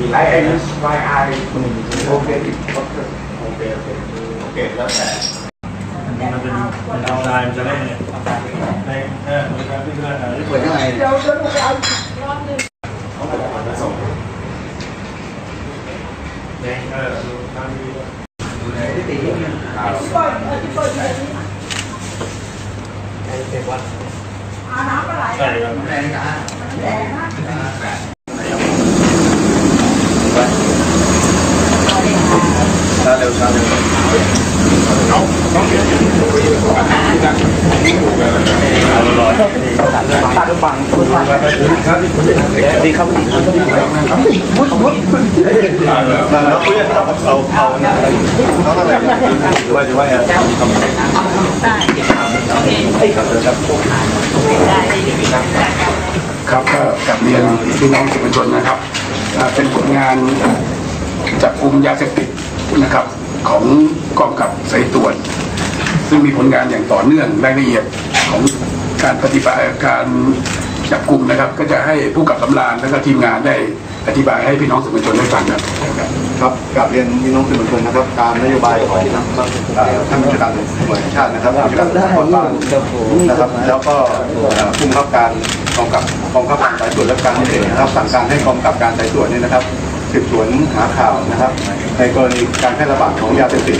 I I use my eye โอเคโอเคโอเคโอเคโอเคแล้วแต่มันเป็นมันเอาลายมันาเร็วชาเร็วเอาต้องเปลี่ยนตัดบังดีครับดีครับวุ้นวุ้นแล้วคุยกันเอาเอาเอาเขาอะไรว่าจะว่าอะไงไอ้กับเธอครับครับก็กับเรียนพี่น้องสื่อมวลชนนะครับ เป็นผลงานจับกลุ่มยาเสพติดนะครับ ของกองกับสายตรวจ ซึ่งมีผลงานอย่างต่อเนื่องรายละเอียดของการปฏิบัติการจับกลุ่มนะครับ ก็จะให้ผู้กับสำราญและก็ทีมงานได้อธิบายให้พี่น้องสื่อมวลชนได้ฟังครับครับกลับเรียนพี่น้องสื่อมวลชนนะครับตามนโยบายของเอ่อท่านผู้จัดการตำรวจแห่งชาตินะครับผู้จัดการตำรวจบ้านนะครับ แล้วก็เอ่อผู้บังคับการกองกับกองบังคับการสายตรวจและการพิเศษนะครับสั่งการให้กองกำกับการสายตรวจเนี่ยนะครับ สืบสวนหาข่าวนะครับ ในกรณีการแพร่ระบาดของยาเสพติด